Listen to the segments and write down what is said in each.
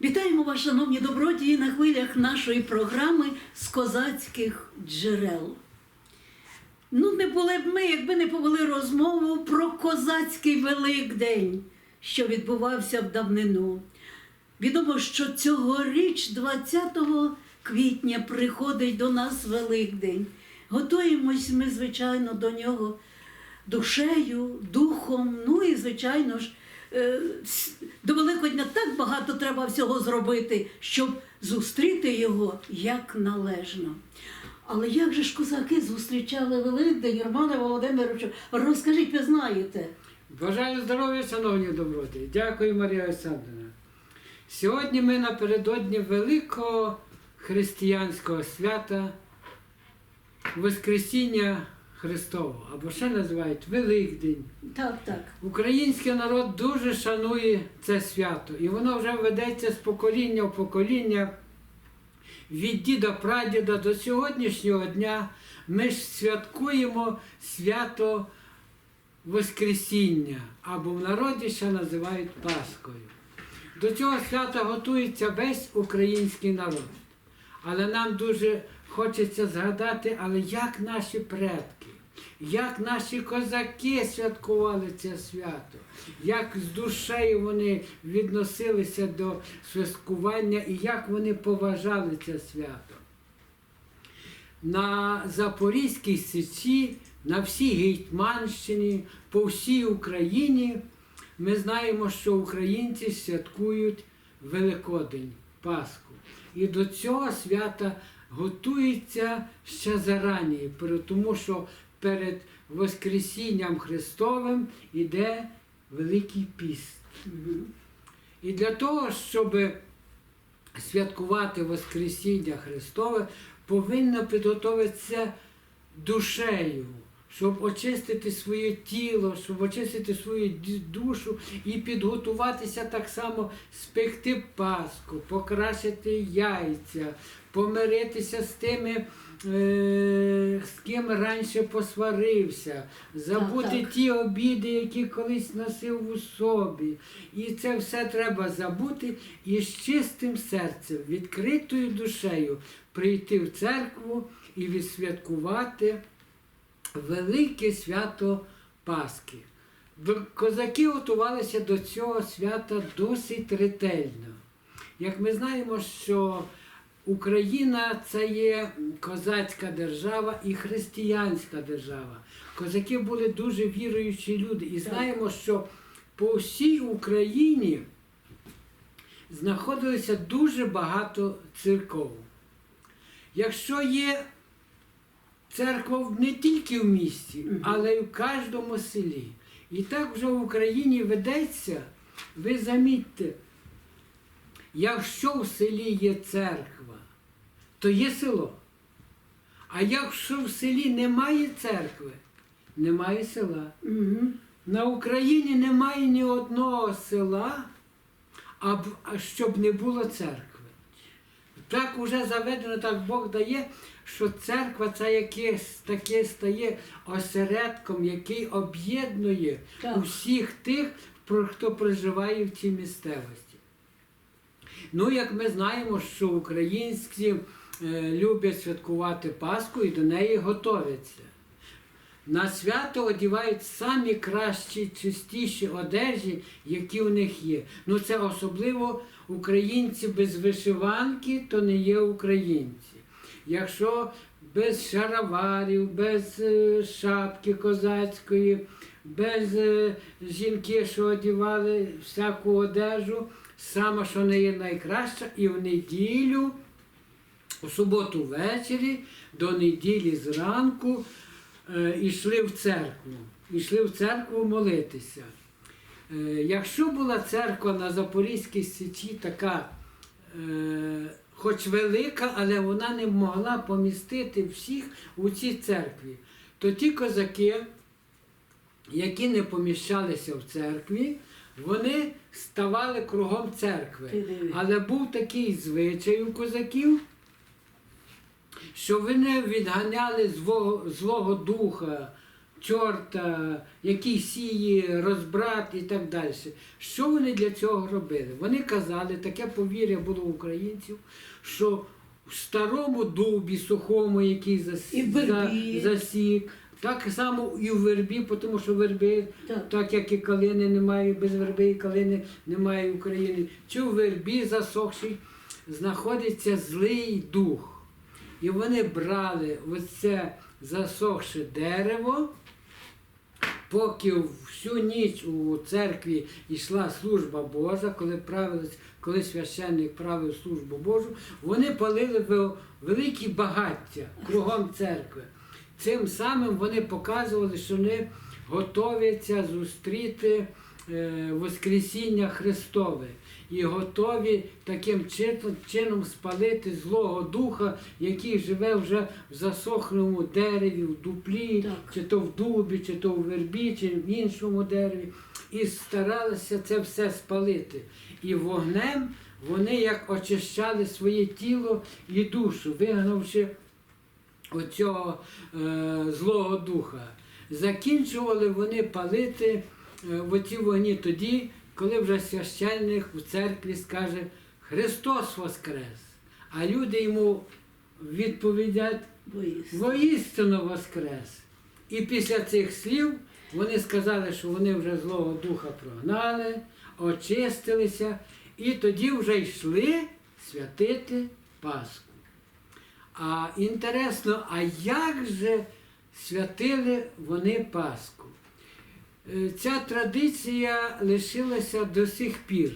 Вітаємо вас, шановні добродії, на хвилях нашої програми з козацьких джерел. Ну, не були б ми, якби не повели розмову про козацький Великдень, що відбувався в давнину. Відомо, що цьогоріч, 20 квітня, приходить до нас Великдень. Готуємось ми, звичайно, до нього душею, духом, ну і, звичайно ж, до Великодня так багато треба всього зробити, щоб зустріти його як належно. Але як же ж козаки зустрічали Великдень, Романе Володимировичу? Розкажіть, ви знаєте? Бажаю здоров'я, шановні доброти. Дякую, Марія Олександрівна. Сьогодні ми напередодні великого християнського свята Воскресіння Христового, або ще називають Великдень. Так, так. Український народ дуже шанує це свято, і воно вже ведеться з покоління в покоління. Від діда прадіда до сьогоднішнього дня ми ж святкуємо свято Воскресіння, або в народі ще називають Паскою. До цього свята готується весь український народ. Але нам дуже хочеться згадати, але як наші предки, як наші козаки святкували це свято, як з душею вони відносилися до святкування і як вони поважали це свято. На Запорізькій Січі, на всій Гетьманщині, по всій Україні ми знаємо, що українці святкують Великодень, Пасху. І до цього свята готуються ще зарані, тому що перед Воскресінням Христовим іде Великий піст. І для того, щоб святкувати Воскресіння Христове, повинно підготуватися душею, щоб очистити своє тіло, щоб очистити свою душу і підготуватися так само спекти Пасху, покрасити яйця, помиритися з тими, е, з ким раніше посварився, забути так. ті обіди, які колись носив у собі. І це все треба забути і з чистим серцем, відкритою душею прийти в церкву і відсвяткувати велике свято Пасхи. Козаки готувалися до цього свята досить ретельно. Як ми знаємо, що Україна це є козацька держава і християнська держава. Козаки були дуже віруючі люди. І знаємо, що по всій Україні знаходилося дуже багато церков. Якщо є церква не тільки в місті, але й в кожному селі. І так вже в Україні ведеться, ви замітьте, якщо в селі є церква, то є село. А якщо в селі немає церкви, немає села. Угу. На Україні немає ні одного села, щоб не було церкви. Так вже заведено, так Бог дає, що церква це якесь таке стає осередком, який об'єднує Так. усіх тих, хто проживає в цій місцевості. Ну, як ми знаємо, що українці е, люблять святкувати Пасху і до неї готовяться. На свято одягають самі кращі, чистіші одежі, які у них є. Ну це особливо українці без вишиванки, то не є українці. Якщо без шароварів, без е, шапки козацької, без е, жінки, що одягали всяку одежу, саме що не є найкраща, і в неділю у суботу ввечері до неділі зранку е, йшли в церкву. Йшли в церкву молитися. Якщо була церква на Запорізькій Січі така, хоч велика, але вона не могла помістити всіх у цій церкві, то ті козаки, які не поміщалися в церкві, вони ставали кругом церкви. Але був такий звичай у козаків, що вони відганяли злого, злого духа чорта, який сіє розбрат і так далі. Що вони для цього робили? Вони казали, таке повір'я було українців, що в старому дубі сухому, який зас... За- засік, так само і в вербі, тому що верби Так. так як і калини немає, без верби і калини немає в Україні. Чи в вербі засохшій знаходиться злий дух. І вони брали оце засохше дерево, поки всю ніч у церкві йшла служба Божа, коли правились, коли священник правив службу Божу, вони палили великі багаття кругом церкви. Цим самим вони показували, що вони готуються зустріти е, Воскресіння Христове і готові таким чином, спалити злого духа, який живе вже в засохлому дереві, в дуплі, Так. чи то в дубі, чи то в вербі, чи в іншому дереві. І старалися це все спалити. І вогнем вони як очищали своє тіло і душу, вигнавши оцього е, злого духа. Закінчували вони палити е, в оці вогні тоді, коли вже священник у церкві скаже Христос Воскрес. А люди йому відповідять воістину Воскрес. І після цих слів вони сказали, що вони вже Злого Духа прогнали, очистилися, і тоді вже йшли святити Пасху. А інтересно, а як же святили вони Пасху? Е, Ця традиція лишилася до сих пір.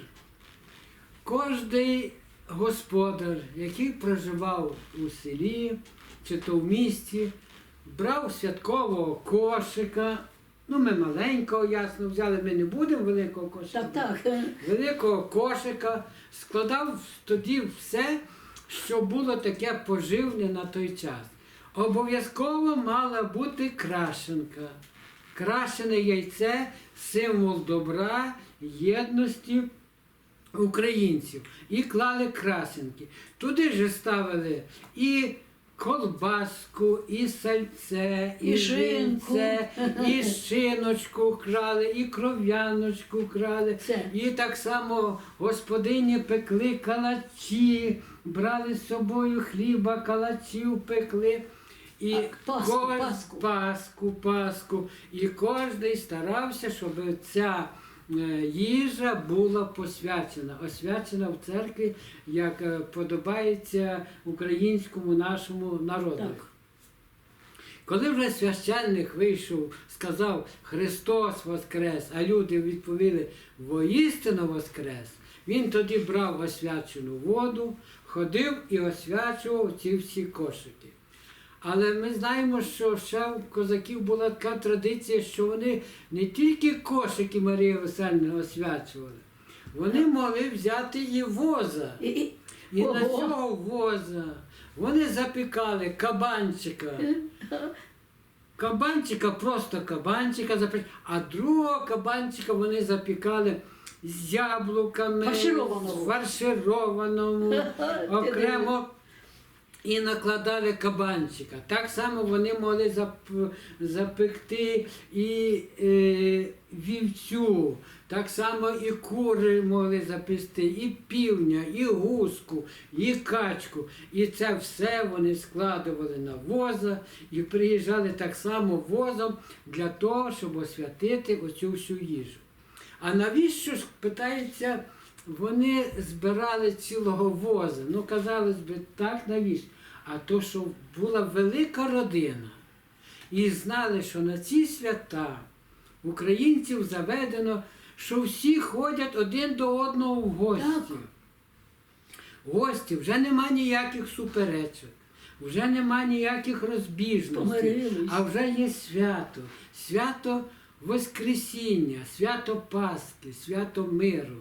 Кожний господар, який проживав у селі чи то в місті, брав святкового кошика. Ну, ми маленького, ясно, взяли, ми не будемо великого кошика. Так, так. Великого кошика, складав тоді все, що було таке поживне на той час. Обов'язково мала бути крашенка. Крашене яйце символ добра, єдності українців. І клали красенки. Туди ж ставили і колбаску, і сальце, і, І жинце, і шиночку крали, і кров'яночку крали. Це. І так само господині пекли калачі, брали з собою хліба, калачів пекли. І А, Пасху, кож- Пасху. Пасху, Пасху. І кожен старався, щоб ця е, їжа була посвячена, освячена в церкві, як е, подобається українському нашому народу. Так. Коли вже священник вийшов, сказав Христос Воскрес, а люди відповіли воістину Воскрес, він тоді брав освячену воду, ходив і освячував ці всі кошики. Але ми знаємо, що ще у козаків була така традиція, що вони не тільки кошики Марії Весельни освячували, вони могли взяти і воза. І на цього воза вони запікали кабанчика. Кабанчика, просто кабанчика запекали, а другого кабанчика вони запікали з яблуками, фаршированому, окремо. І накладали кабанчика. Так само вони могли зап- запекти і е, вівцю, так само і кури могли запекти, і півня, і гуску, і качку. І це все вони складували на воза і приїжджали так само возом для того, щоб освятити оцю всю їжу. А навіщо ж, питається, вони збирали цілого воза? Ну, казалось би, так навіщо? А то, що була велика родина, і знали, що на ці свята українців заведено, що всі ходять один до одного в гості. Так. Гості, вже нема ніяких суперечок, вже нема ніяких розбіжностей, а вже є свято, свято Воскресіння, свято Пасхи, свято миру.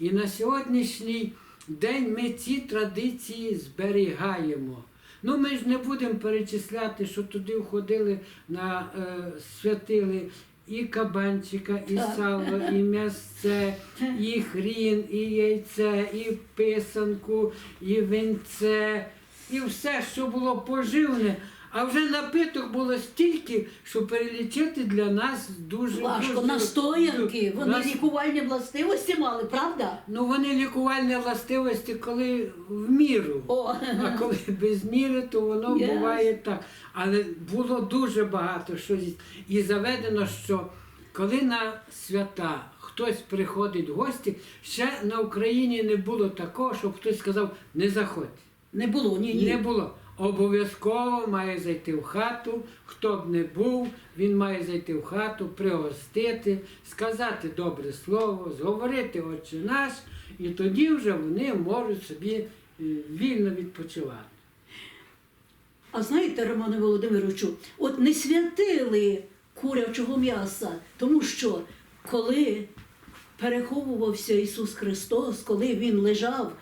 І на сьогоднішній день ми ці традиції зберігаємо. Ну, ми ж не будемо перечисляти, що туди входили на е, святили і кабанчика, і сало, і м'ясце, і хрін, і яйце, і писанку, і винце, і все, що було поживне. А вже напиток було стільки, що перелічити для нас дуже Важко. Настоянки, вони Нас- лікувальні властивості мали, правда? Ну вони лікувальні властивості, коли в міру. О, А коли без міри, то воно Ясно. буває так. Але було дуже багато що і заведено, що коли на свята хтось приходить в гості, ще на Україні не було такого, щоб хтось сказав не заходь. не було, ні, ні. Не було. Обов'язково має зайти в хату, хто б не був, він має зайти в хату, пригостити, сказати добре слово, зговорити Отче наш, і тоді вже вони можуть собі е, вільно відпочивати. А знаєте, Романе Володимировичу, от не святили курячого м'яса, тому що коли переховувався Ісус Христос, коли Він лежав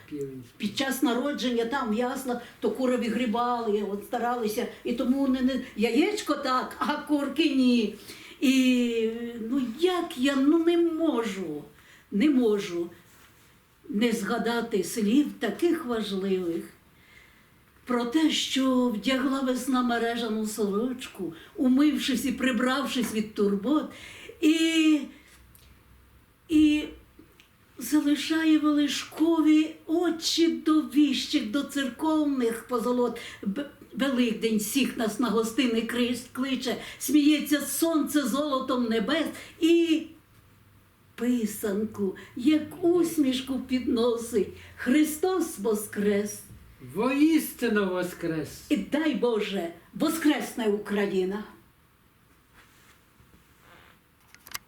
під час народження там яслах, то кури вигрібали, от старалися, і тому не, не яєчко так, а курки ні. І ну як я ну не можу, не можу не згадати слів таких важливих. Про те, що вдягла весна мережану сорочку, умившись і прибравшись від турбот, і, і залишає велишкові очі до віщих, до церковних позолот. Великдень всіх нас на гостини крис- кличе, сміється сонце золотом небес і писанку, як усмішку підносить. Христос воскрес! Воістину воскрес! І дай Боже, воскресне Україна!